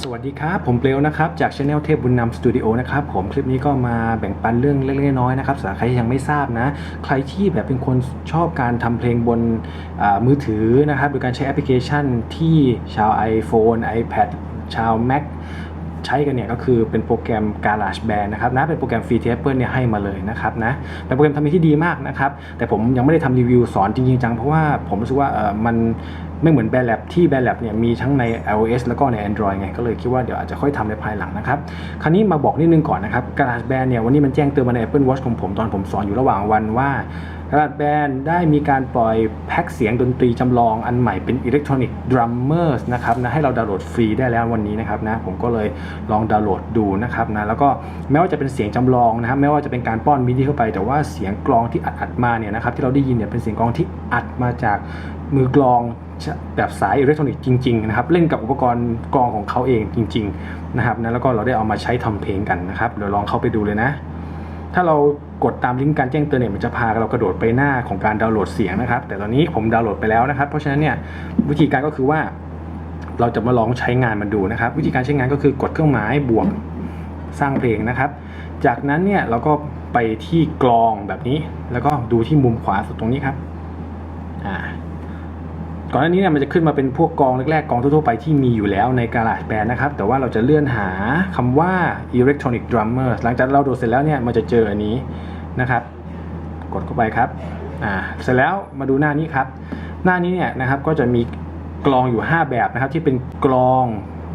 สวัสดีครับ ผมเปลวนะครับ จากช anel เทพบุญนำสตูดิโอนะครับผมคลิปนี้ก็มาแบ่งปันเรื่องเล็กๆน้อยๆนะครับสำหรับใครที่ยังไม่ทราบนะ ใครที่แบบเป็นคนชอบการทำเพลงบนมือถือนะครับโดยการใช้แอปพลิเคชันที่ชาว iPhone iPad ชาว Mac ใช้กันเนี่ยก็คือเป็นโปรแกรม GarageBand นะครับนะเป็นโปรแกรมฟรีที่ Apple เนี่ยให้มาเลยนะครับนะเป็นโปรแกรมทำเพลงที่ดีมากนะครับแต่ผมยังไม่ได้ทำรีวิวสอนจริงๆจังเพราะว่าผมรู้สึกว่าเออมัน ไม่เหมือนแบร์แลบที่แบร์แลบเนี่ยมีทั้งใน iOS แล้วก็ใน Android ไง ก็เลยคิดว่าเดี๋ยวอาจจะค่อยทำในภายหลังนะครับ คราวนี้มาบอกนิดนึงก่อนนะครับ GarageBand เนี่ยวันนี้มันแจ้งเตือนมาใน Apple Watch ของผมตอนผมสอนอยู่ระหว่างวันว่า GarageBand ได้มีการปล่อยแพ็คเสียงดนตรีจำลองอันใหม่เป็น Electronic Drummers นะครับนะให้เราดาวน์โหลดฟรีได้แล้ววันนี้นะครับนะผมก็เลยลองดาวน์โหลดดูนะครับนะแล้วก็แม้ว่าจะเป็นเสียงจำลองนะครับแม้ว่าจะเป็นการป้อนมิดีเข้าไป แต่ว่าเสียงกลองที่อัดอัดมาเนี่ยนะครับที่เราได้ยินเนี่ยเป็นเสียงกลองที่อัดมาจาก มือกลองแบบสายอิเล็กทรอนิกส์จริงๆนะครับเล่นกับอุปกรณ์กลองของเขาเองจริงๆนะครับนะแล้วก็เราได้เอามาใช้ทำเพลงกันนะครับเดี๋ยวลองเข้าไปดูเลยนะ ถ้าเรากดตามลิงก์การแจ้งเตือนเนี่ยมันจะพาเรากระโดดไปหน้าของการดาวน์โหลดเสียงนะครับ แต่ตอนนี้ผมดาวน์โหลดไปแล้วนะครับ เพราะฉะนั้นเนี่ยวิธีการก็คือว่า เราจะมาลองใช้งานมันดูนะครับ วิธีการใช้งานก็คือกดเครื่องหมายบวกสร้างเพลงนะครับ จากนั้นเนี่ยเราก็ไปที่กลองแบบนี้ แล้วก็ดูที่มุมขวาสุดตรงนี้ครับอ่า ก่อนหน้านี้เนี่ยมันจะขึ้นมาเป็นพวกกองแรกๆกองทั่วๆไปที่มีอยู่แล้วใน GarageBand นะครับ แต่ว่าเราจะเลื่อนหาคำว่า Electronic Drummer หลังจากเราโดดเสร็จแล้วเนี่ยมันจะเจออันนี้นะครับ กดเข้าไปครับอ่าเสร็จแล้วมาดูหน้านี้ครับ หน้านี้เนี่ยนะครับก็จะมีกลองอยู่ 5 แบบนะครับ ที่เป็นกลอง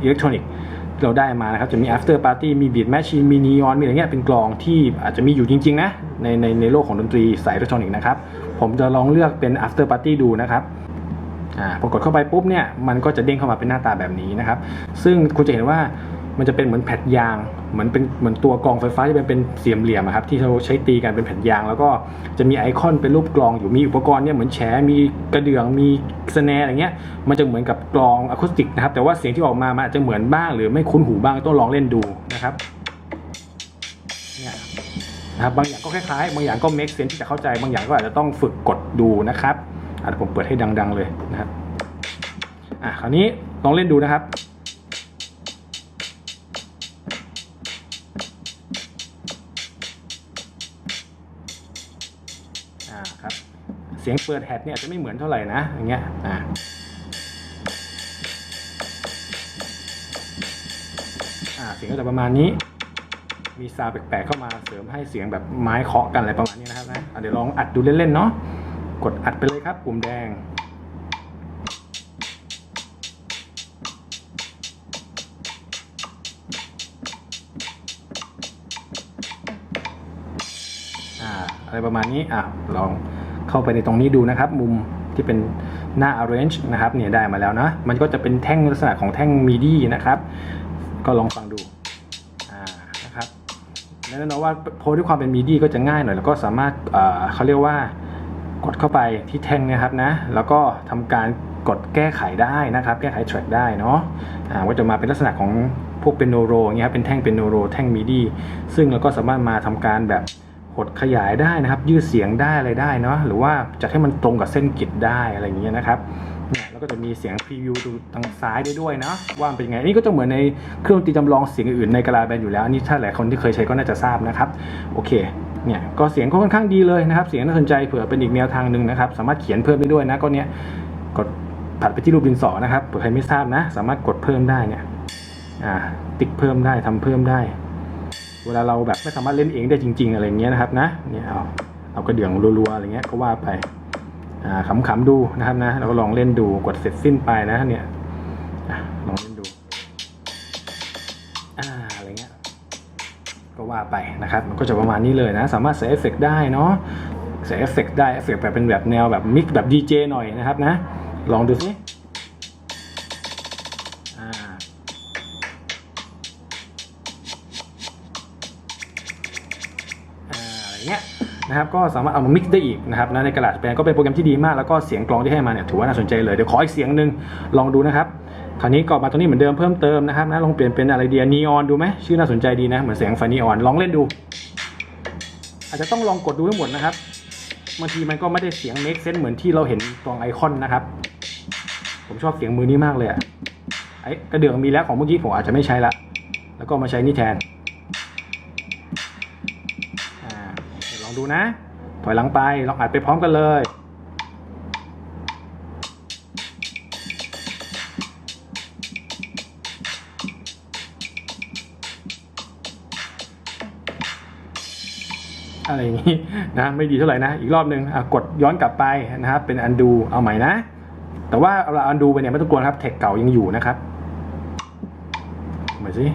อิเล็กทรอนิกส์ที่เราได้มานะครับ จะมี after party มี beat machine มี neon มีอะไรเงี้ยเป็นกลองที่อาจจะมีอยู่จริง ๆ นะ ในในในโลกของดนตรีสายอิเล็กทรอนิกส์นะครับ ผมจะลองเลือกเป็น after party ดูนะครับ พอกดเข้าไปปุ๊บเนี่ยมันก็จะเด้งเข้ามาเป็นหน้าตาแบบนี้นะครับ ซึ่งคุณจะเห็นว่ามันจะเป็นเหมือนแผ่นยาง เหมือนเป็นเหมือนตัวกองไฟฟ้าที่เป็นเป็นเสี่ยมเหลี่ยมครับที่เราใช้ตีกันเป็นแผ่นยาง แล้วก็จะมีไอคอนเป็นรูปกลองอยู่มีอุปกรณ์เนี่ยเหมือนแฉมีกระเดื่องมีสแนร์อะไรเงี้ยมันจะเหมือนกับกลองอะคูสติกนะครับแต่ว่าเสียงที่ออกมามันอาจจะเหมือนบ้าง หรือไม่คุ้นหูบ้างต้องลองเล่นดูนะครับเนี่ยนะครับบางอย่างก็คล้ายๆ บางอย่างก็ make sense ที่จะเข้าใจบางอย่างก็อาจจะต้องฝึกกดดูนะครับ อะผมเปิดให้ดัง ๆ เลยนะครับอะคราวนี้ลองเล่นดูนะครับอ่าครับ เสียงเปิดแฮดเนี่ยอาจจะไม่เหมือนเท่าไหร่นะอย่างเงี้ยอ่าอ่าเสียงก็จะประมาณนี้มีซาแปลกๆเข้ามาเสริมให้เสียงแบบไม้เคาะกันอะไรประมาณนี้นะครับนะะเดี๋ยวลองอัดดูเล่นๆเนาะ กดอัดไปเลยครับปุ่มแดงอ่าอะไรประมาณนี้อะลองเข้าไปในตรงนี้ดูนะครับ มุมที่เป็นหน้า arrange นะครับเนี่ยได้มาแล้วนะ มันก็จะเป็นแท่งลักษณะของแท่ง MIDI นะครับ ก็ลองฟังดูอ่านะครับแน่นอนว่าโพสด้วยความเป็น MIDI ก็จะง่ายหน่อย แล้วก็สามารถเขาเรียกว่า กดเข้าไปที่แท่งนะครับนะ แล้วก็ทำการกดแก้ไขได้นะครับ แก้ไข track ได้เนาะอ่าก็จะมาเป็นลักษณะของพวกเป็นโนโรเงี้ยครับเป็นแท่งเป็นโนโรแท่งมิดีซึ่งเราก็สามารถมาทำการแบบหดขยายได้นะครับ ยืดเสียงได้อะไรได้เนาะหรือว่าจะให้มันตรงกับเส้นกิจได้อะไรอย่างเงี้ยนะครับ เนี่ยแล้วก็จะมีเสียงพรีวิวดูทางซ้ายได้ด้วยนะ ว่ามันเป็นยังไง นี่ก็จะเหมือนในเครื่องดนตรีจำลองเสียงอื่นในกระลาแบนอยู่แล้วนนี้ถ้าหลายคนที่เคยใช้ก็น่าจะทราบนะครับ โอเคเนี่ยก็เสียงก็ค่อนข้างดีเลยนะครับ เสียงน่าสนใจเผื่อเป็นอีกแนวทางหนึ่งนะครับ สามารถเขียนเพิ่มได้ด้วยนะก็เนี้ยกดผัดไปที่รูปดินสอนะครับเผื่อใครไม่ทราบนะ สามารถกดเพิ่มได้เนี่ยอ่าติ๊กเพิ่มได้ทำเพิ่มได้ เวลาเราแบบไม่สามารถเล่นเองได้จริง ๆ อะไรเงี้ยนะครับนะเนี่ยเอาเอากระเดื่องรัวๆอะไรเงี้ยก็ว่าไป ขำๆดูนะครับนะเราก็ลองเล่นดูกดเสร็จสิ้นไปนะเนี่ยลองเล่นดูอ่าอะไรเงี้ยก็ว่าไปนะครับมันก็จะประมาณนี้เลยนะ สามารถใส่เอฟเฟกได้เนาะใส่เอฟเฟกได้เอฟเฟกแบบเป็นแบบแนวแบบมิกแบบดีเจหน่อยนะครับนะ ลองดูสิอ่าอะไรเงี้ย นะครับก็สามารถเอามา mix ได้อีกนะครับนะในกระดาษแปลงก็เป็นโปรแกรมที่ดีมากแล้วก็เสียงกลองที่ให้มาเนี่ยถือว่าน่าสนใจเลยเดี๋ยวขออีกเสียงหนึ่งลองดูนะครับคราวนี้ก็มาตัวนี้เหมือนเดิมเพิ่มเติมนะครับนะลองเปลี่ยนเป็นอะไรเดียนีออนดูไหมชื่อน่าสนใจดีนะเหมือนเสียงไฟนีออนลองเล่นดู อาจจะต้องลองกดดูให้หมดนะครับบางทีมันก็ไม่ได้เสียง make sense เหมือนที่เราเห็นตรงไอคอนนะครับ ผมชอบเสียงมือนี้มากเลยอะไอ้กระเดื่องมีแล้วของเมื่อกี้ผมอาจจะไม่ใช้ละแล้วก็มาใช้นี่แทน ดูนะ ถอยหลังไปลองอัดไปพร้อมกันเลยอะไรอย่างนี้นะไม่ดีเท่าไหร่นะ อีกรอบหนึ่งกดย้อนกลับไปนะครับ เป็น undo เอาใหม่นะ แต่ว่าเรา undo ไปเนี่ยไม่ต้องกลัวครับแท็กเก่ายังอยู่นะครับมาสิ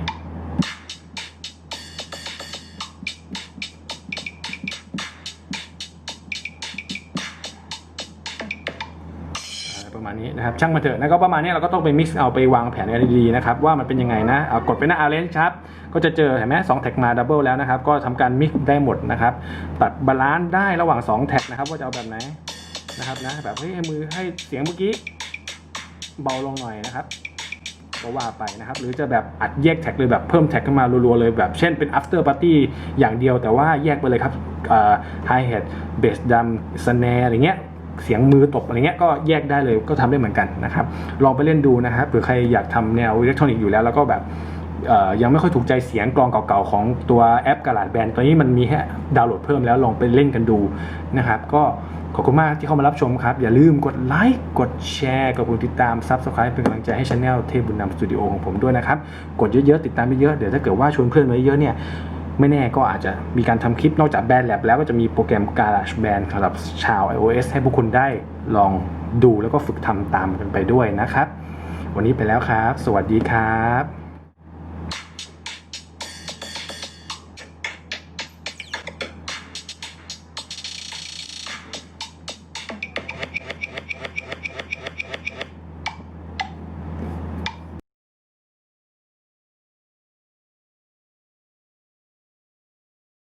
ณนี้นะครับช่างมาเถอะนะก็ประมาณนี้เราก็ต้องไป mix เอาไปวางแผนกันดีๆนะครับว่ามันเป็นยังไงนะเอากดไปหน้า arrange ครับก็จะเจอเห็นไหมสองแท็กมาดับเบิลแล้วนะครับก็ทำการ mix ได้หมดนะครับตัดบาลานซ์ได้ระหว่าง2แท็กนะครับว่าจะเอาแบบไหนนะครับนะแบบให้มือให้เสียงเมื่อกี้เบาลงหน่อยนะครับก็ว่าไปนะครับ หรือจะแบบอัดแยกแท็กเลยแบบเพิ่มแท็กขึ้นมารัวๆเลยแบบเช่นเป็น after party อย่างเดียวแต่ว่าแยกไปเลยครับไฮแฮทเบสดัมสแนร์อะไรเงี้ย เสียงมือตบอะไรเงี้ยก็แยกได้เลยก็ทำได้เหมือนกันนะครับ ลองไปเล่นดูนะครับเผื่อใครอยากทำแนวอิเล็กทรอนิกส์อยู่แล้วแล้วก็แบบยังไม่ค่อยถูกใจเสียงกลองเก่าๆของตัวแอปกาลาดแบนตอนนี้มันมีให้ดาวน์โหลดเพิ่มแล้วลองไปเล่นกันดูนะครับ ก็ขอบคุณมากที่เข้ามารับชมครับ อย่าลืมกดไลค์กดแชร์กดติดตาม Subscribe เป็นกำลังใจให้ช anel เทพบุญนำสตูดิโอของผมด้วยนะครับ กดเยอะๆ ติดตามเยอะๆเดี๋ยวถ้าเกิดว่าชวนเพื่อนมาเยอะเนี่ย ไม่แน่ก็อาจจะมีการทำคลิปนอกจากแบนแลบแล้วก็จะมีโปรแกรม Garage Band สำหรับชาว iOS ให้พวกคุณได้ลองดูแล้วก็ฝึกทำตามกันไปด้วยนะครับ วันนี้ไปแล้วครับ สวัสดีครับ